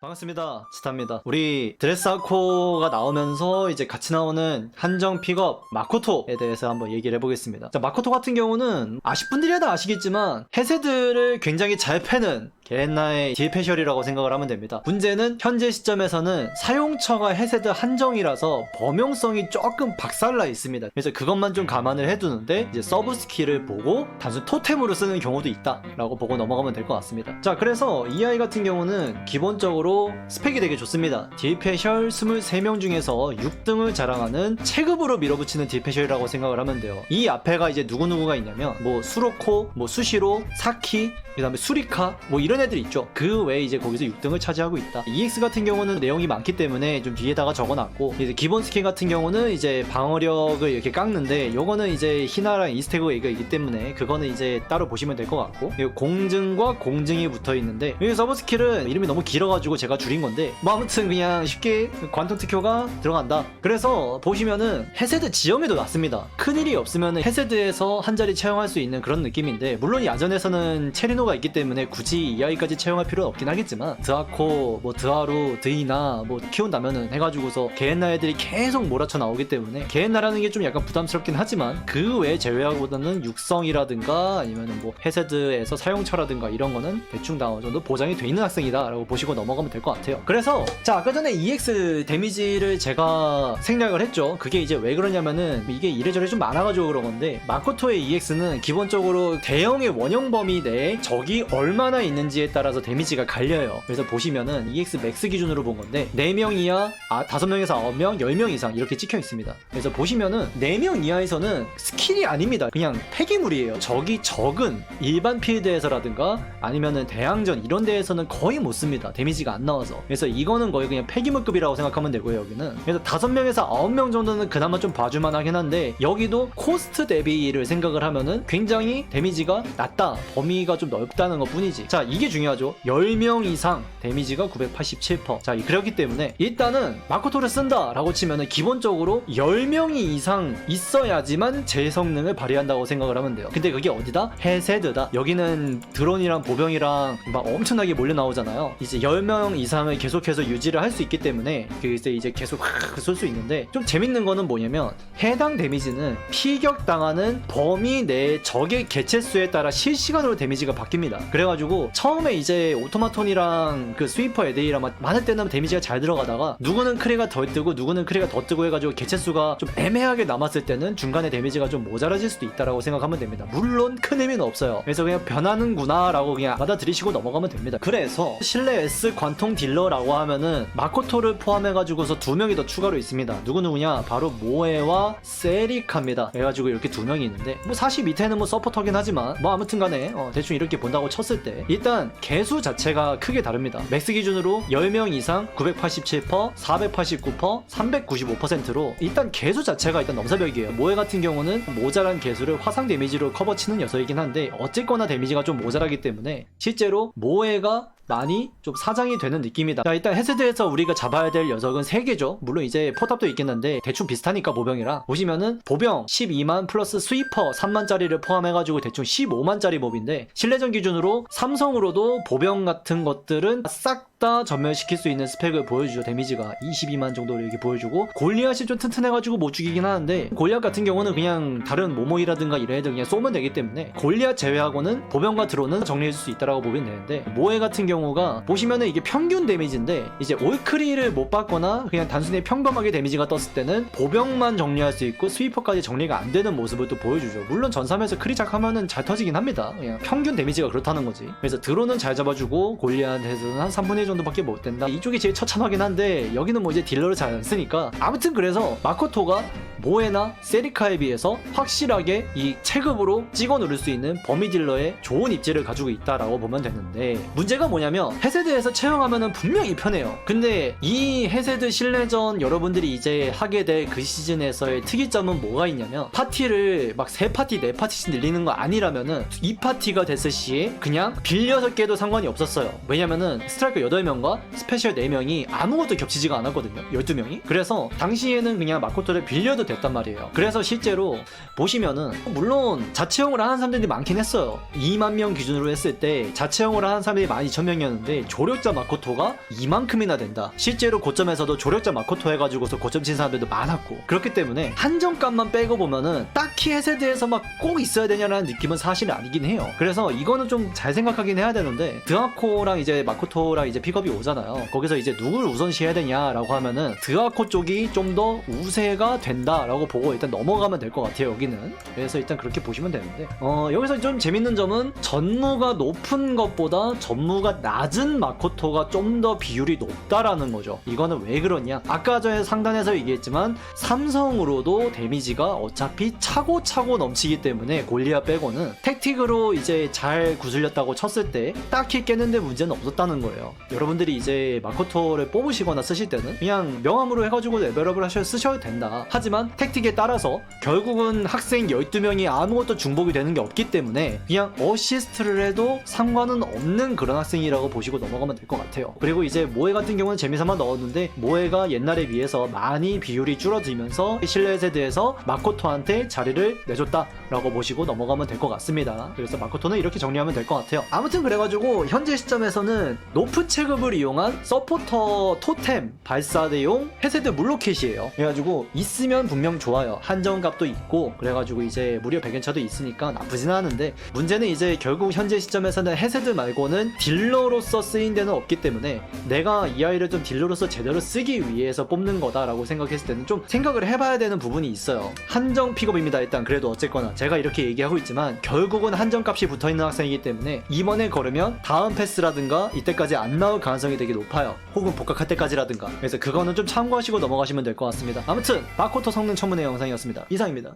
반갑습니다. 치타입니다. 우리 드레스아코가 나오면서 이제 같이 나오는 한정 픽업 마코토에 대해서 한번 얘기를 해보겠습니다. 자, 마코토 같은 경우는 아실 분들이 다 아시겠지만 해세들을 굉장히 잘 패는 게엔나의 딜패셜이라고 생각을 하면 됩니다. 문제는 현재 시점에서는 사용처가 해세드 한정이라서 범용성이 조금 박살나 있습니다. 그래서 그것만 좀 감안을 해두는데 이제 서브 스킬을 보고 단순 토템으로 쓰는 경우도 있다라고 보고 넘어가면 될 것 같습니다. 자, 그래서 이 아이 같은 경우는 기본적으로 스펙이 되게 좋습니다. 딜패셜 23명 중에서 6등을 자랑하는 체급으로 밀어붙이는 딜패셜이라고 생각을 하면 돼요. 이 앞에가 이제 누구누구가 있냐면 뭐 수로코, 뭐 수시로, 사키, 그 다음에 수리카 뭐 이런 애들 있죠. 그 외에 이제 거기서 6등을 차지하고 있다. EX 같은 경우는 내용이 많기 때문에 좀 뒤에다가 적어놨고 이제 기본 스킨 같은 경우는 이제 방어력을 이렇게 깎는데 요거는 이제 히나랑 이스테그가 있기 때문에 그거는 이제 따로 보시면 될 것 같고 공증과 공증이 붙어 있는데 여기 서브 스킬은 이름이 너무 길어가지고 제가 줄인 건데 뭐 아무튼 그냥 쉽게 관통 특효가 들어간다. 그래서 보시면은 헤세드 지형에도 놨습니다. 큰일이 없으면 헤세드에서 한 자리 채용할 수 있는 그런 느낌인데 물론 야전에서는 체리노가 있기 때문에 굳이 이아 이까지 채용할 필요는 없긴 하겠지만 드아코 뭐 드하루 드이나 뭐 키운다면은 해가지고서 게엔나 애들이 계속 몰아쳐 나오기 때문에 게엔나라는 게 좀 약간 부담스럽긴 하지만 그 외 제외하고는 육성이라든가 아니면은 뭐 헤세드에서 사용처라든가 이런 거는 대충 다 어느 정도 보장이 돼 있는 학생이다라고 보시고 넘어가면 될 것 같아요. 그래서 자 아까 전에 EX 데미지를 제가 생략을 했죠. 그게 이제 왜 그러냐면은 이게 이래저래 좀 많아가지고 그런 건데 마코토의 EX는 기본적으로 대형의 원형 범위 내에 적이 얼마나 있는지 에 따라서 데미지가 갈려요. 그래서 보시면은 EX 맥스 기준으로 본 건데 4명 이하 아 5명에서 9명 10명 이상 이렇게 찍혀 있습니다. 그래서 보시면은 4명 이하에서는 스킬이 아닙니다. 그냥 폐기물이에요. 적이 적은 일반 필드에서라든가 아니면은 대항전 이런 데에서는 거의 못 씁니다. 데미지가 안 나와서. 그래서 이거는 거의 그냥 폐기물급이라고 생각하면 되고요 여기는. 그래서 5명에서 9명 정도는 그나마 좀 봐줄만 하긴 한데 여기도 코스트 대비를 생각을 하면은 굉장히 데미지가 낮다. 범위가 좀 넓다는 것 뿐이지. 자 이게 중요하죠. 10명 이상 데미지가 987%자 그렇기 때문에 일단은 마코토를 쓴다 라고 치면은 기본적으로 10명이 이상 있어야지만 제 성능을 발휘한다고 생각을 하면 돼요. 근데 그게 어디다? 해세드다. 여기는 드론이랑 보병이랑 막 엄청나게 몰려 나오잖아요. 이제 10명 이상을 계속해서 유지를 할 수 있기 때문에 그래서 이제 계속 쏠 수 있는데 좀 재밌는 거는 뭐냐면 해당 데미지는 피격당하는 범위 내 적의 개체수에 따라 실시간으로 데미지가 바뀝니다. 그래가지고 처 음에 이제 오토마톤이랑 그 스위퍼 에데이랑 막 많을 때는 데미지가 잘 들어가다가 누구는 크리가 덜 뜨고 누구는 크리가 더 뜨고 해가지고 개체수가 좀 애매하게 남았을 때는 중간에 데미지가 좀 모자라질 수도 있다라고 생각하면 됩니다. 물론 큰 의미는 없어요. 그래서 그냥 변하는구나 라고 그냥 받아들이시고 넘어가면 됩니다. 그래서 실내 S 관통 딜러라고 하면은 마코토를 포함해가지고서 두 명이 더 추가로 있습니다. 누구누구냐? 바로 모에와 세리카입니다. 그래가지고 이렇게 두 명이 있는데 뭐 사실 밑에는 뭐 서포터긴 하지만 뭐 아무튼 간에 어, 대충 이렇게 본다고 쳤을 때 일단 개수 자체가 크게 다릅니다. 맥스 기준으로 10명 이상 987%, 489%, 395%로 일단 개수 자체가 일단 넘사벽이에요. 모에 같은 경우는 모자란 개수를 화상 데미지로 커버치는 녀석이긴 한데 어쨌거나 데미지가 좀 모자라기 때문에 실제로 모에가 많이 좀 사장이 되는 느낌이다. 자, 일단 헤세드에서 우리가 잡아야 될 녀석은 3개죠. 물론 이제 포탑도 있겠는데 대충 비슷하니까 보병이랑 보시면은 보병 12만 플러스 스위퍼 3만짜리를 포함해가지고 대충 15만짜리 몹인데 실내전 기준으로 삼성으로도 보병 같은 것들은 싹 다 전멸시킬 수 있는 스펙을 보여주죠. 데미지가 22만 정도로 이렇게 보여주고 골리앗이 좀 튼튼해가지고 못 죽이긴 하는데 골리앗 같은 경우는 그냥 다른 모모이라든가 이런 애들 그냥 쏘면 되기 때문에 골리앗 제외하고는 보병과 드론은 정리해줄 수 있다라고 보면 되는데 모에 같은 경우가 보시면은 이게 평균 데미지인데 이제 올크리를 못 받거나 그냥 단순히 평범하게 데미지가 떴을 때는 보병만 정리할 수 있고 스위퍼까지 정리가 안 되는 모습을 또 보여주죠. 물론 전삼에서 크리작 하면은 잘 터지긴 합니다. 그냥 평균 데미지가 그렇다는 거지. 그래서 드론은 잘 잡아주고 골리앗에서는 한 3분의 1 정도밖에 못 된다. 이쪽이 제일 처참하긴 한데 여기는 뭐 이제 딜러를 잘 안 쓰니까 아무튼 그래서 마코토가 모에나 세리카에 비해서 확실하게 이 체급으로 찍어 누를 수 있는 범위 딜러의 좋은 입지를 가지고 있다라고 보면 되는데 문제가 뭐냐면 헤세드에서 채용하면은 분명히 편해요. 근데 이 헤세드 실내전 여러분들이 이제 하게 될 그 시즌에서의 특이점은 뭐가 있냐면 파티를 막 세 파티 네 파티씩 늘리는 거 아니라면은 이 파티가 됐을 시에 그냥 빌려서 깨도 상관이 없었어요. 왜냐면은 스트라이커 8 명과 스페셜 4명이 아무것도 겹치지가 않았거든요. 12명이. 그래서 당시에는 그냥 마코토를 빌려도 됐단 말이에요. 그래서 실제로 보시면은 물론 자체용을 하는 사람들이 많긴 했어요. 2만 명 기준으로 했을 때 자체용을 하는 사람들이 12,000명이었는데 조력자 마코토가 이만큼이나 된다. 실제로 고점에서도 조력자 마코토 해가지고서 고점 친 사람들도 많았고. 그렇기 때문에 한정값만 빼고 보면은 딱히 해세대에서 막 꼭 있어야 되냐라는 느낌은 사실 아니긴 해요. 그래서 이거는 좀 잘 생각하긴 해야 되는데 드아코랑 이제 마코토랑 이제 픽업이 오잖아요. 거기서 이제 누굴 우선시해야 되냐라고 하면은 드아코 쪽이 좀 더 우세가 된다라고 보고 일단 넘어가면 될 것 같아요 여기는. 그래서 일단 그렇게 보시면 되는데. 어 여기서 좀 재밌는 점은 전무가 높은 것보다 전무가 낮은 마코토가 좀 더 비율이 높다라는 거죠. 이거는 왜 그러냐? 아까 전에 상단에서 얘기했지만 삼성으로도 데미지가 어차피 차고차고 넘치기 때문에 골리아 빼고는 택틱으로 이제 잘 구슬렸다고 쳤을 때 딱히 깨는데 문제는 없었다는 거예요 여러분들이 이제 마코토를 뽑으시거나 쓰실 때는 그냥 명함으로 해가지고 레벨업을 하셔 쓰셔도 된다. 하지만 택틱에 따라서 결국은 학생 12명이 아무것도 중복이 되는 게 없기 때문에 그냥 어시스트를 해도 상관은 없는 그런 학생이라고 보시고 넘어가면 될 것 같아요. 그리고 이제 모에 같은 경우는 재미삼아 넣었는데 모에가 옛날에 비해서 많이 비율이 줄어들면서 실내 세대에서 마코토한테 자리를 내줬다라고 보시고 넘어가면 될 것 같습니다. 그래서 마코토는 이렇게 정리하면 될 것 같아요. 아무튼 그래가지고 현재 시점에서는 노프 체 급을 이용한 서포터 토템 발사대용 헤세드 물로켓이에요. 그래가지고 있으면 분명 좋아요. 한정값도 있고 그래가지고 이제 무료 백연차도 있으니까 나쁘진 않은데 문제는 이제 결국 현재 시점에서는 헤세드 말고는 딜러로서 쓰인 데는 없기 때문에 내가 이 아이를 좀 딜러로서 제대로 쓰기 위해서 뽑는 거다라고 생각했을 때는 좀 생각을 해봐야 되는 부분이 있어요. 한정 픽업입니다 일단. 그래도 어쨌거나 제가 이렇게 얘기하고 있지만 결국은 한정값이 붙어있는 학생이기 때문에 이번에 걸으면 다음 패스라든가 이때까지 안 나올 가능성이 되게 높아요. 혹은 복학할 때까지라든가. 그래서 그거는 좀 참고하시고 넘어가시면 될 것 같습니다. 아무튼 마코토 성능 첨문의 영상이었습니다. 이상입니다